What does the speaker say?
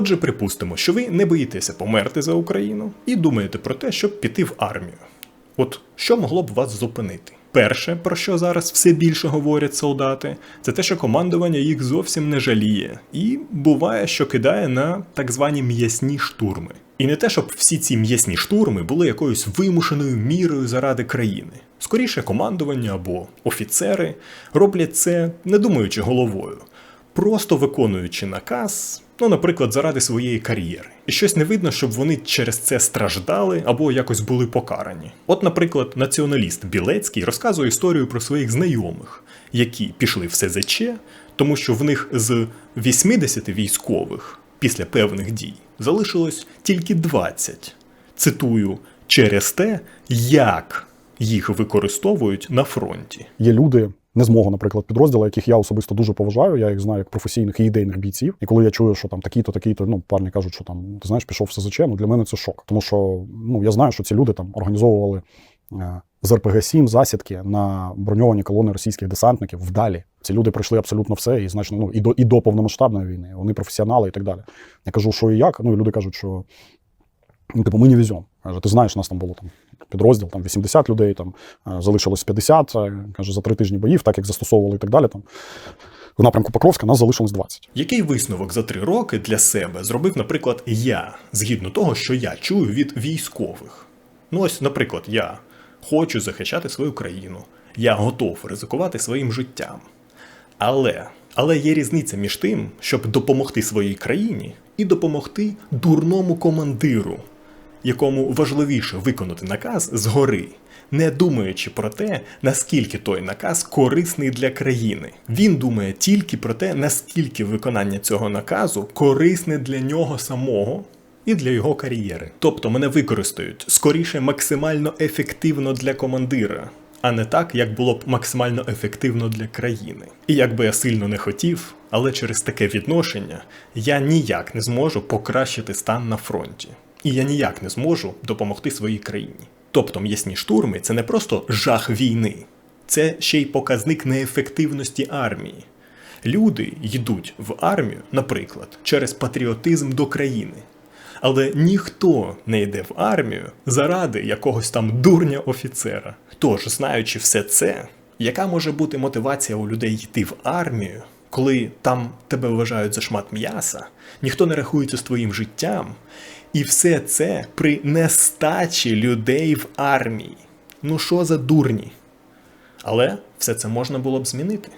Отже, припустимо, що ви не боїтеся померти за Україну і думаєте про те, щоб піти в армію. От що могло б вас зупинити? Перше, про що зараз все більше говорять солдати, це те, що командування їх зовсім не жаліє, і буває, що кидає на так звані м'ясні штурми. І не те, щоб всі ці м'ясні штурми були якоюсь вимушеною мірою заради країни. Скоріше, командування або офіцери роблять це не думаючи головою, просто виконуючи наказ, ну, наприклад, заради своєї кар'єри. І щось не видно, щоб вони через це страждали або якось були покарані. От, наприклад, націоналіст Білецький розказує історію про своїх знайомих, які пішли в СЗЧ, тому що в них з 80 військових після певних дій залишилось тільки 20. Цитую, через те, як їх використовують на фронті. Є люди. Не з мого, наприклад, підрозділу, яких я особисто дуже поважаю. Я їх знаю як професійних і ідейних бійців. І коли я чую, що там такі-то, такі-то, ну парні кажуть, що там ти знаєш, пішов в СЗЧ, ну для мене це шок. Тому що ну я знаю, що ці люди там організовували е, з РПГ-7 засідки на броньовані колони російських десантників вдалі. Ці люди пройшли абсолютно все, і значно ну і до і до повномасштабної війни. Вони професіонали і так далі. Я кажу, що і як. Ну і люди кажуть, що типу, ми не веземо. Каже, ти знаєш, у нас там було там підрозділ, там 80 людей, там е, залишилось 50. е, Каже, за три тижні боїв, так як застосовували і так далі. Там в напрямку Покровська нас залишилось 20. Який висновок за три роки для себе зробив, наприклад, я, згідно того, що я чую від військових? Ну ось, наприклад, я хочу захищати свою країну, я готов ризикувати своїм життям. Але, але є різниця між тим, щоб допомогти своїй країні і допомогти дурному командиру, якому важливіше виконати наказ згори, не думаючи про те, наскільки той наказ корисний для країни. Він думає тільки про те, наскільки виконання цього наказу корисне для нього самого. І для його кар'єри. Тобто мене використають скоріше максимально ефективно для командира, а не так, як було б максимально ефективно для країни. І як би я сильно не хотів, але через таке відношення я ніяк не зможу покращити стан на фронті. І я ніяк не зможу допомогти своїй країні. Тобто м'ясні штурми це не просто жах війни, це ще й показник неефективності армії. Люди йдуть в армію, наприклад, через патріотизм до країни. Але ніхто не йде в армію заради якогось там дурня офіцера. Тож, знаючи все це, яка може бути мотивація у людей йти в армію, коли там тебе вважають за шмат м'яса, ніхто не рахується з твоїм життям, і все це при нестачі людей в армії. Ну що за дурні? Але все це можна було б змінити.